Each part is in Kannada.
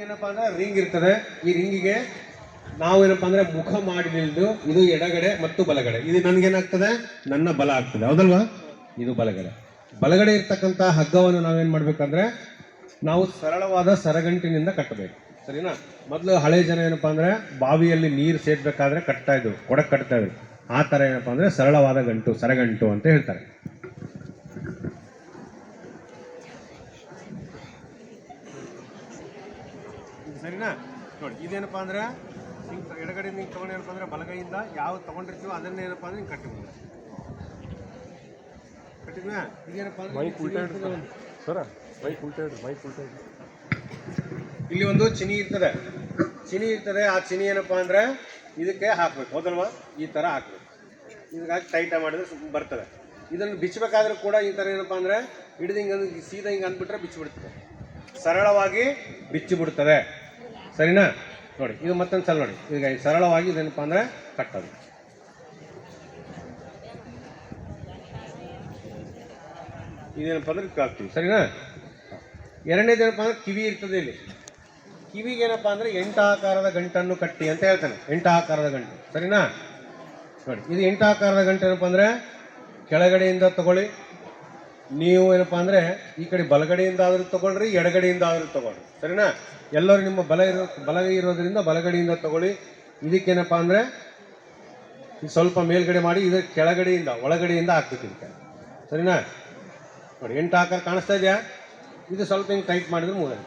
ಇದೇನಪ್ಪ ಅಂದ್ರೆ ರಿಂಗ್ ಇರ್ತದೆ. ಈ ರಿಂಗಿಗೆ ನಾವು ಏನಪ್ಪಾ ಅಂದ್ರೆ ಮುಖ ಮಾಡಿ ನಿಲ್ದು ಇದು ಎಡಗಡೆ ಮತ್ತು ಬಲಗಡೆ. ಇದು ನನ್ಗೇನಾಗ್ತದೆ? ನನ್ನ ಬಲ ಆಗ್ತದೆ. ಹೌದಲ್ವಾ? ಇದು ಬಲಗಡೆ. ಬಲಗಡೆ ಇರ್ತಕ್ಕಂಥ ಹಗ್ಗವನ್ನು ನಾವೇನ್ ಮಾಡ್ಬೇಕಂದ್ರೆ ನಾವು ಸರಳವಾದ ಸರಗಂಟಿನಿಂದ ಕಟ್ಟಬೇಕು. ಸರಿನಾ? ಮೊದಲು ಹಳೆ ಜನ ಏನಪ್ಪಾ ಅಂದ್ರೆ ಬಾವಿಯಲ್ಲಿ ನೀರು ಸೇರ್ಬೇಕಾದ್ರೆ ಕಟ್ತಾ ಇದ್ರು. ಕೊಡಕ್ ಕಟ್ತಾ ಇದ್ರು. ಆ ತರ ಏನಪ್ಪಾ ಅಂದ್ರೆ ಸರಳವಾದ ಗಂಟು, ಸರಗಂಟು ಅಂತ ಹೇಳ್ತಾರೆ ಇದು ಸರಿನಾ ನೋಡಿ ಇದೇನಪ್ಪ ಅಂದ್ರೆ ಹಿಂಗೆ ಎಡಗಡೆ ನಿಂಗೆ ತೊಗೊಂಡು ಏನಪ್ಪ ಅಂದ್ರೆ ಬಲಗೈಯಿಂದ ಯಾವ ತೊಗೊಂಡಿರ್ತೀವೋ ಅದನ್ನ ಏನಪ್ಪ ಅಂದ್ರೆ ಹಿಂಗೆ ಕಟ್ಟಿದ್ವಿ. ಕಟ್ಟಿದ್ವಾ ಇದೇನಪ್ಪ ಅಂದ್ರೆ ಮೈಕ್ ಉಲ್ಟಾ ಸರ ಮೈಕ್ ಉಲ್ಟಾ ಇಡ್ರಿ ಮೈಕ್ ಉಲ್ಟಾ ಇಡ್ರಿ. ಇಲ್ಲಿ ಒಂದು ಚಿನಿ ಇರ್ತದೆ. ಚಿನಿ ಇರ್ತದೆ ಆ ಚಿನಿ ಏನಪ್ಪಾ ಅಂದ್ರೆ ಇದಕ್ಕೆ ಹಾಕ್ಬೇಕು. ಹೌದಲ್ವಾ? ಈ ತರ ಹಾಕ್ಬೇಕು. ಇದಕ್ಕಾಗಿ ಟೈಟ್ ಮಾಡಿದ್ರೆ ಸುಮ್ ಬರ್ತದೆ. ಇದನ್ನು ಬಿಚ್ಚಬೇಕಾದ್ರೂ ಕೂಡ ಈ ತರ ಏನಪ್ಪಾ ಅಂದ್ರೆ ಹಿಡಿದು ಹಿಂಗೆ ಸೀದಾ ಹಿಂಗೆ ಅಂದ್ಬಿಟ್ರೆ ಬಿಚ್ಚಿಬಿಡ್ತದೆ ಸರಳವಾಗಿ ಬಿಚ್ಚಿಬಿಡ್ತದೆ. ಸರಿನಾ? ನೋಡಿ, ಇದು ಮತ್ತೊಂದು ಸಲ ನೋಡಿ. ಈಗ ಸರಳವಾಗಿ ಇದೇನಪ್ಪ ಅಂದರೆ ಕಟ್ಟೋದು ಇದೇನಪ್ಪ ಅಂದ್ರೆ ಕಾಕ್ತೀವಿ ಸರಿನಾ? ಎರಡನೇದೇನಪ್ಪ ಅಂದ್ರೆ ಕಿವಿ ಇರ್ತದೆ ಇಲ್ಲಿ. ಕಿವಿಗೆ ಏನಪ್ಪ ಅಂದರೆ ಎಂಟು ಆಕಾರದ ಗಂಟನ್ನು ಕಟ್ಟಿ ಅಂತ ಹೇಳ್ತಾನೆ. ಎಂಟು ಆಕಾರದ ಗಂಟು. ಸರಿನಾ? ನೋಡಿ, ಇದು ಎಂಟು ಆಕಾರದ ಗಂಟು ಏನಪ್ಪ ಅಂದರೆ ಕೆಳಗಡೆಯಿಂದ ತಗೊಳ್ಳಿ ನೀವು ಏನಪ್ಪ ಅಂದ್ರೆ ಈ ಕಡೆ ಬಲಗಡೆಯಿಂದ ಆದ್ರೂ ತಗೊಳ್ರಿ ಎಡಗಡೆಯಿಂದ ಆದ್ರೂ ತಗೊಳ್ರಿ. ಸರಿನಾ? ಎಲ್ಲರೂ ನಿಮ್ಮ ಬಲ ಇರೋ, ಬಲ ಇರೋದ್ರಿಂದ ಬಲಗಡೆಯಿಂದ ತಗೊಳ್ಳಿ. ಇದಕ್ಕೇನಪ್ಪ ಅಂದ್ರೆ ಸ್ವಲ್ಪ ಮೇಲ್ಗಡೆ ಮಾಡಿ ಇದು ಕೆಳಗಡೆಯಿಂದ, ಒಳಗಡೆಯಿಂದ ಹಾಕ್ಬೇಕು ಇದಕ್ಕೆ ಸರಿನಾ? ನೋಡಿ, ಎಂಟು ಆಕಾರ ಕಾಣಿಸ್ತಾ ಇದೆಯಾ? ಇದು ಸ್ವಲ್ಪ ಹಿಂಗೆ ಟೈಟ್ ಮಾಡಿದ್ರೆ ಮುಗಿದ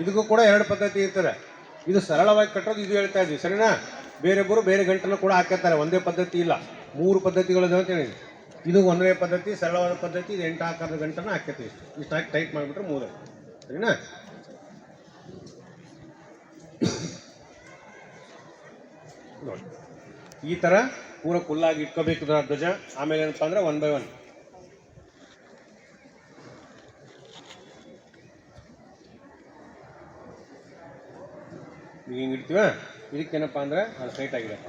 ಇದಕ್ಕೂ ಕೂಡ ಎರಡು ಪದ್ಧತಿ ಇರ್ತದೆ. ಇದು ಸರಳವಾಗಿ ಕಟ್ಟೋದು ಇದು ಹೇಳ್ತಾ ಇದ್ವಿ. ಸರಿನಾ? ಬೇರೆ ಬೇರೆ ಗಂಟನ್ನು ಕೂಡ ಹಾಕಿರ್ತಾರೆ ಒಂದೇ ಪದ್ಧತಿ ಇಲ್ಲ. ಮೂರು ಪದ್ಧತಿಗಳು ಅಂತ ಹೇಳಿದ್ವಿ. ಇದು ಒಂದನೇ ಪದ್ಧತಿ, ಸರಳವಾದ ಪದ್ಧತಿ, ಇದು ಎಂಟು ಆಕಾರದ ಗಂಟನ ಹಾಕಿರ್ತೀವಿ ಇಷ್ಟು. ಇಷ್ಟು ಹಾಕಿ ಟೈಟ್ ಮಾಡಿಬಿಟ್ರೆ ಮೂರು. ಸರಿನಾ? ನೋಡಿ ಈ ಥರ ಪೂರ ಕುಲ್ಲಾಗಿ ಇಟ್ಕೋಬೇಕು ಧ್ವಜ. ಆಮೇಲೆ ಏನಪ್ಪ ಅಂದ್ರೆ ಒನ್ ಬೈ ಒನ್ ಈಗ ಹಿಂಗೆ ಇಡ್ತೀವ? ಇದಕ್ಕೇನಪ್ಪ ಅಂದ್ರೆ ಅದು ಸೈಟ್ ಆಗಿದೆಪ್ಪ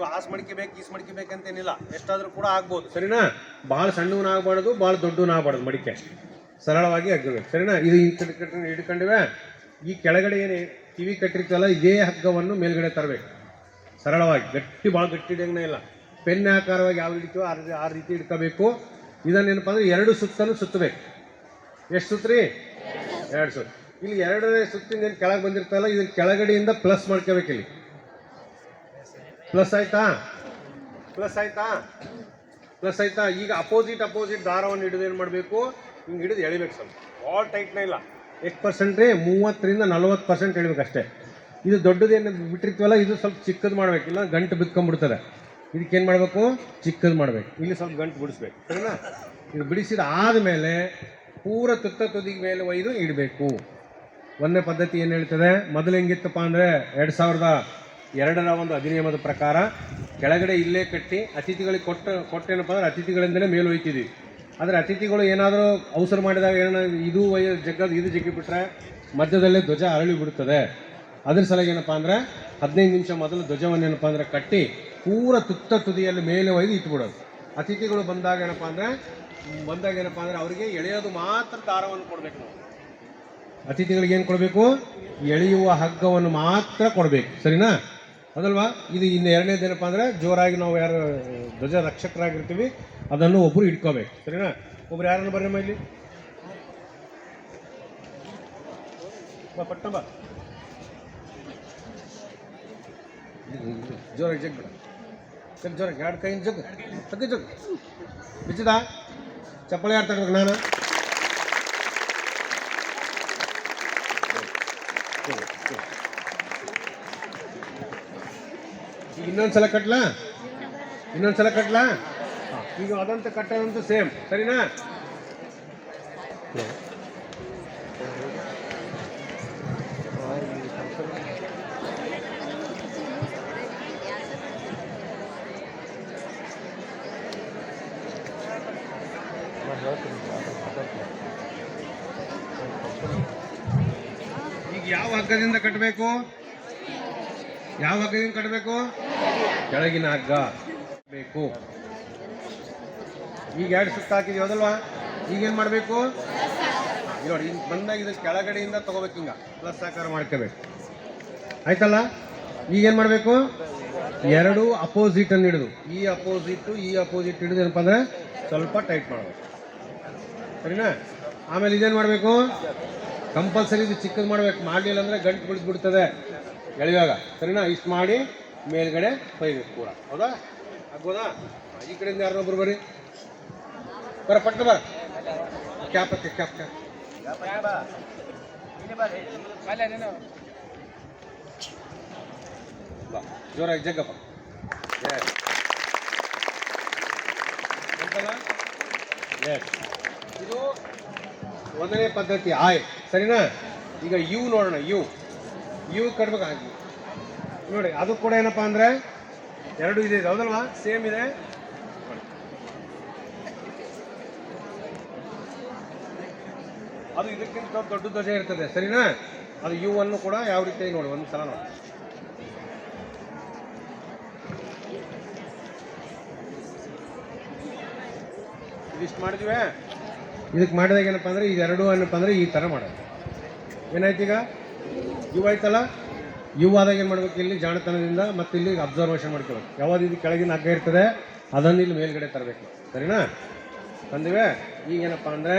ಇವು ಆಸ್ ಮಡಿಕೆಬೇಕು ಈಸ್ ಮಡಿಕೆಬೇಕಂತೇನಿಲ್ಲ ಎಷ್ಟಾದ್ರೂ ಕೂಡ ಆಗ್ಬೋದು. ಸರಿನಾ? ಭಾಳ ಆಗ್ಬಾರ್ದು ಭಾಳ ಆಗ್ಬಾರ್ದು ಮಡಿಕೆ. ಸರಳವಾಗಿ ಹಗ್ಗಬೇಕು ಸರಿನಾ? ಇದು ಹಿಂಗೆ ಹಿಡ್ಕೊಂಡಿವೆ. ಈ ಕೆಳಗಡೆ ಏನು ಕಿವಿ ಕಟ್ಟಿರ್ತಲ್ಲ ಇದೇ ಹಗ್ಗವನ್ನು ಮೇಲ್ಗಡೆ ತರಬೇಕು. ಸರಳವಾಗಿ. ಗಟ್ಟಿ ಭಾಳ ಗಟ್ಟಿ ಹಿಡಿಯಂಗನೇ ಇಲ್ಲ. ಪೆನ್ ಆಕಾರವಾಗಿ ಯಾವ ಹಿಡಿತೀವೋ ಆ ರೀತಿ- ಆ ರೀತಿ ಹಿಡ್ಕೋಬೇಕು ಇದನ್ನೇನಪ್ಪ ಅಂದರೆ ಎರಡು ಸುತ್ತಲೂ ಸುತ್ತಬೇಕು. ಎಷ್ಟು ಸುತ್ತ್ರಿ? ಎರಡು ಸುತ್ತು. ಇಲ್ಲಿ ಎರಡನೇ ಸುತ್ತಿಂದ ಏನು ಕೆಳಗೆ ಬಂದಿರ್ತಲ್ಲ ಇದನ್ನ ಕೆಳಗಡೆಯಿಂದ ಪ್ಲಸ್ ಮಾಡ್ಕೋಬೇಕು ಇಲ್ಲಿ. ಪ್ಲಸ್ ಆಯ್ತಾ? ಪ್ಲಸ್ ಆಯ್ತಾ? ಪ್ಲಸ್ ಆಯ್ತಾ? ಈಗ ಅಪೋಸಿಟ್ ಅಪೋಸಿಟ್ ದಾರವನ್ನು ಹಿಡಿದು ಏನು ಮಾಡಬೇಕು? ಹಿಂಗೆ ಹಿಡಿದು ಎಳಿಬೇಕು ಸ್ವಲ್ಪ. ಭಾಳ ಟೈಟ್ನೇ ಇಲ್ಲ. ಎಷ್ಟು ಪರ್ಸೆಂಟ್ ರೀ, ಮೂವತ್ತರಿಂದ ನಲ್ವತ್ತು ಪರ್ಸೆಂಟ್ ಎಳಿಬೇಕು ಅಷ್ಟೇ ಇದು ದೊಡ್ಡದೇನು ಬಿಟ್ಟಿರ್ತೀವಲ್ಲ, ಇದು ಸ್ವಲ್ಪ ಚಿಕ್ಕದು ಮಾಡ್ಬೇಕು. ಇಲ್ಲ ಗಂಟು ಬಿತ್ಕೊಂಡ್ಬಿಡ್ತದೆ. ಇದಕ್ಕೆ ಏನು ಮಾಡಬೇಕು? ಚಿಕ್ಕದು ಮಾಡಬೇಕು. ಇಲ್ಲಿ ಸ್ವಲ್ಪ ಗಂಟು ಬಿಡಿಸ್ಬೇಕು. ಸರಿನಾ? ಇದು ಬಿಡಿಸಿದ ಆದಮೇಲೆ ಪೂರ ತುತ್ತ ತುದಿಗೆ ಮೇಲೆ ಒಯ್ದು ಇಡಬೇಕು. ಒಂದನೇ ಪದ್ಧತಿ ಏನು ಹೇಳ್ತದೆ? ಮೊದಲು ಹೆಂಗಿತ್ತಪ್ಪ ಅಂದರೆ ಎರಡು ಸಾವಿರದ ಎರಡರ ಒಂದು ಅಧಿನಿಯಮದ ಪ್ರಕಾರ ಕೆಳಗಡೆ ಇಲ್ಲೇ ಕಟ್ಟಿ ಅತಿಥಿಗಳಿಗೆ ಕೊಟ್ಟ, ಕೊಟ್ಟೇನಪ್ಪ ಅಂದ್ರೆ ಅತಿಥಿಗಳಿಂದಲೇ ಮೇಲೆ ಹೋಯ್ತಿದ್ವಿ. ಆದರೆ ಅತಿಥಿಗಳು ಏನಾದರೂ ಅವಸರ ಮಾಡಿದಾಗ ಏನೋ, ಇದು ವಯ ಜಗ್ಗದು ಇದು ಜಗ್ಗಿ ಬಿಟ್ರೆ ಮಧ್ಯದಲ್ಲೇ ಧ್ವಜ ಅರಳಿ ಬಿಡುತ್ತದೆ. ಅದ್ರ ಸಲಗ ಏನಪ್ಪ ಅಂದ್ರೆ ಹದಿನೈದು ನಿಮಿಷ ಮೊದಲು ಧ್ವಜವನ್ನು ಏನಪ್ಪ ಅಂದ್ರೆ ಕಟ್ಟಿ ಪೂರ ತುತ್ತ ತುದಿಯಲ್ಲಿ ಮೇಲೆ ಒಯ್ದು ಇಟ್ಬಿಡೋದು ಅತಿಥಿಗಳು ಬಂದಾಗ ಏನಪ್ಪ ಅಂದ್ರೆ, ಬಂದಾಗ ಏನಪ್ಪ ಅಂದ್ರೆ ಅವರಿಗೆ ಎಳೆಯೋದು ಮಾತ್ರ ದಾರವನ್ನು ಕೊಡಬೇಕು ನಾವು. ಅತಿಥಿಗಳಿಗೆ ಏನು ಕೊಡಬೇಕು? ಎಳೆಯುವ ಹಗ್ಗವನ್ನು ಮಾತ್ರ ಕೊಡಬೇಕು. ಸರಿನಾ? ಅದಲ್ವಾ ಇದು ಇನ್ನು ಎರಡನೇದೇನಪ್ಪ ಅಂದ್ರೆ, ಜೋರಾಗಿ ನಾವು ಯಾರು ಧ್ವಜ ರಕ್ಷಕರಾಗಿರ್ತೀವಿ ಅದನ್ನು ಒಬ್ಬರು ಇಟ್ಕೋಬೇಕು, ಸರಿನಾ? ಒಬ್ರು ಯಾರನ್ನು ಬರ್ರಿ ಇಲ್ಲಿ? ಬಾ, ಪಟ್ಟ ಬಾ. ಜೋರಾಗಿ ಜಗ್ ಸರಿ, ಜೋರಾಗಿ, ಎರಡು ಕೈಯಿಂದ ಜಗ್, ತಗ್ಗ, ಜಗ್. ಬಿಚ್ಚಿದ? ಚಪ್ಪಲಿ ಯಾರು ತಗೋಬೇಕು ನಾನು? ಇನ್ನೊಂದ್ಸಲ ಕಟ್ಲಾ? ಇನ್ನೊಂದ್ಸಲ ಕಟ್ಲಾ? ಈಗ ಅದಂತ ಕಟ್ಟೋದಂತೂ ಸೇಮ್ ಸರಿನಾ? ಈಗ ಯಾವ ಹಗ್ಗದಿಂದ ಕಟ್ಟಬೇಕು ಯಾವ ಹಗ್ಗದಿಂದ ಕಟ್ಟಬೇಕು ಕೆಳಗಿನ ಹಗ್ಗ ಬೇಕು. ಈಗ ಎರಡು ಸುತ್ತ ಹಾಕಿದ್ವಿ ಅದಲ್ವಾ ಈಗೇನು ಮಾಡಬೇಕು? ನೋಡಿ ಬಂದಾಗ ಇದು ಕೆಳಗಡೆಯಿಂದ ತಗೋಬೇಕು ಹಿಂಗ. ಪ್ಲಸ್ ಆಕಾರ ಮಾಡ್ಕೋಬೇಕು. ಆಯ್ತಲ್ಲ? ಈಗೇನು ಮಾಡಬೇಕು? ಎರಡು ಅಪೋಸಿಟ್ ಅನ್ನು ಹಿಡಿದು. ಈ ಅಪೋಸಿಟ್ ಈ ಅಪೋಸಿಟ್ ಹಿಡಿದು ಏನಪ್ಪ ಅಂದ್ರೆ ಸ್ವಲ್ಪ ಟೈಟ್ ಮಾಡಬೇಕು. ಸರಿನಾ? ಆಮೇಲೆ ಇದೇನು ಮಾಡಬೇಕು? ಕಂಪಲ್ಸರಿ ಇದು ಚಿಕ್ಕದು ಮಾಡ್ಬೇಕು. ಮಾಡಲಿಲ್ಲ ಅಂದ್ರೆ ಗಂಟು ಬಿಡಿಸ್ಬಿಡ್ತದೆ ಎಳೆಯುವಾಗ. ಸರಿನಾ? ಇಷ್ಟು ಮಾಡಿ ಮೇಲ್ಗಡೆ ಹೊಯ್ಬೇಕು ಕೂಡ. ಹೌದಾ? ಆಗ್ಬೋದಾ? ಈ ಕಡೆಯಿಂದ ಯಾರನ್ನೊಬ್ರು ಬರ್ರಿ ಬರ ಪಟ್ಟ ಬರ ಕ್ಯಾಪ್ ಹತ್ತಿ ಕ್ಯಾಪ್ ಕ್ಯಾಪ್ ಬಾ. ಜೋರಾಗಿ ಜಗ್ಗಪ್ಪ. ಇದು ಒಂದನೇ ಪದ್ಧತಿ. ಆಯ್. ಸರಿನಾ? ಈಗ ಯು ನೋಡೋಣ ಯು. ಯು ಕಟ್ಬೇಕಾಗಿ ನೋಡಿ, ಅದು ಕೂಡ ಏನಪ್ಪಾ ಅಂದ್ರೆ ಎರಡು ಇದೆ ಹೌದಲ್ವಾ? ಸೇಮ್ ಇದೆ. ಅದು ಇದಕ್ಕಿಂತ ದೊಡ್ಡ ಧ್ವಜ ಇರ್ತದೆ, ಸರಿನಾ? ಅದು ಯು ಅನ್ನು ಕೂಡ ಯಾವ ರೀತಿ ನೋಡಿ, ಒಂದು ಸಲ ನೋಡಿ. ಇದಿಷ್ಟು ಮಾಡಿದ್ವಿ? ಇದಕ್ಕೆ ಮಾಡಿದಾಗ ಏನಪ್ಪ ಅಂದ್ರೆ ಎರಡು ಏನಪ್ಪ ಅಂದ್ರೆ ಈ ಥರ ಮಾಡೋದು. ಏನಾಯ್ತೀಗ ಈಗ? ಇವು ಆಯ್ತಲ್ಲ ಇವು ಆದಾಗ ಏನು ಮಾಡ್ಬೇಕು? ಇಲ್ಲಿ ಜಾಣತನದಿಂದ ಮತ್ತೆ ಇಲ್ಲಿ ಅಬ್ಸರ್ವೇಷನ್ ಮಾಡ್ಕೋಬೇಕು. ಯಾವಾಗ ಇದು ಕೆಳಗಿನ ಹಗ್ಗ ಇರ್ತದೆ, ಅದನ್ನು ಇಲ್ಲಿ ಮೇಲ್ಗಡೆ ತರಬೇಕು. ಸರಿನಾ? ತಂದಿವೆ? ಈಗೇನಪ್ಪ ಅಂದ್ರೆ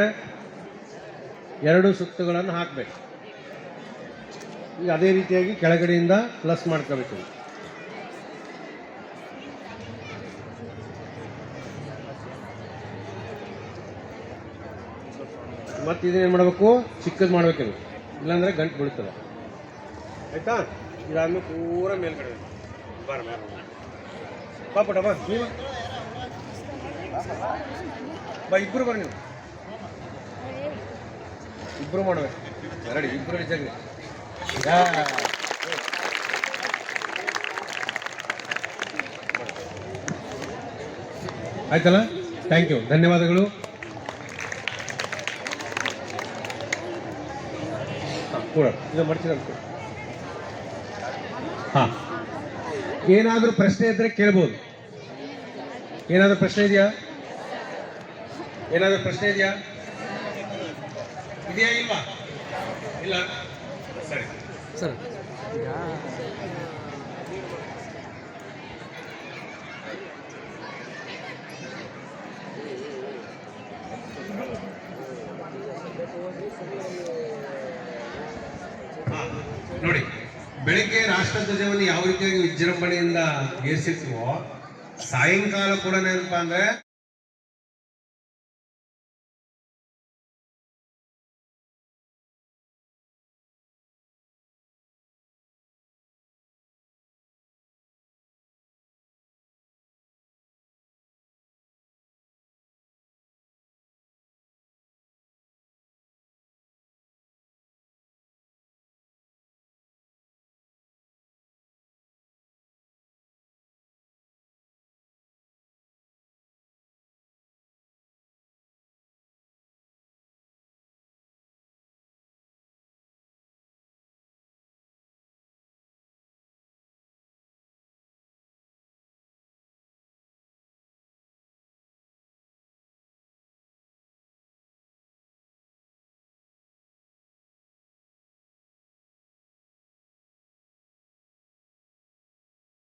ಎರಡು ಸುತ್ತುಗಳನ್ನು ಹಾಕಬೇಕು. ಈಗ ಅದೇ ರೀತಿಯಾಗಿ ಕೆಳಗಡೆಯಿಂದ ಪ್ಲಸ್ ಮಾಡ್ಕೋಬೇಕು. ಮತ್ತೆ ಇದನ್ನೇನು ಮಾಡಬೇಕು? ಚಿಕ್ಕದು ಮಾಡಬೇಕು ಇಲ್ಲಾಂದ್ರೆ ಗಂಟು ಬೀಳ್ತದೆ. ಆಯ್ತಾ? ಇದಾದ್ಮೇಲೆ ಪೂರ ಮೇಲ್ಗಡೆ ಬರ ಬಾ ಪುಟ ಬಾ ನೀವು ಬಾ. ಇಬ್ರು ಬರ್ರಿ ನೀವು ಇಬ್ರು ಮಾಡ್ಬೇಕು ಎರಡು ಇಬ್ರು ಜಗ್ಲಿ ಆಯ್ತಲ್ಲ? ಥ್ಯಾಂಕ್ ಯು ಧನ್ಯವಾದಗಳು. ಕೂಡ. ಇದು ಮಾಡ್ತೀನಿ ಹಾಂ. ಏನಾದರೂ ಪ್ರಶ್ನೆ ಇದ್ದರೆ ಕೇಳ್ಬೋದು. ಏನಾದರೂ ಪ್ರಶ್ನೆ ಇದೆಯಾ? ಏನಾದರೂ ಪ್ರಶ್ನೆ ಇದೆಯಾ? ಇದೆಯಾ ಇಲ್ವಾ? ಇಲ್ಲ. ಸರಿ. ಸರ್. ನೋಡಿ. ಬೆಳಿಗ್ಗೆ ರಾಷ್ಟ್ರಧ್ವಜವನ್ನು ಯಾವ ರೀತಿಯಾಗಿ ವಿಜೃಂಭಣೆಯಿಂದ ಏರ್ಸಿರ್ತೀವೋ ಸಾಯಂಕಾಲ ಕೂಡ ಏನಪ್ಪಾ ಅಂದ್ರೆ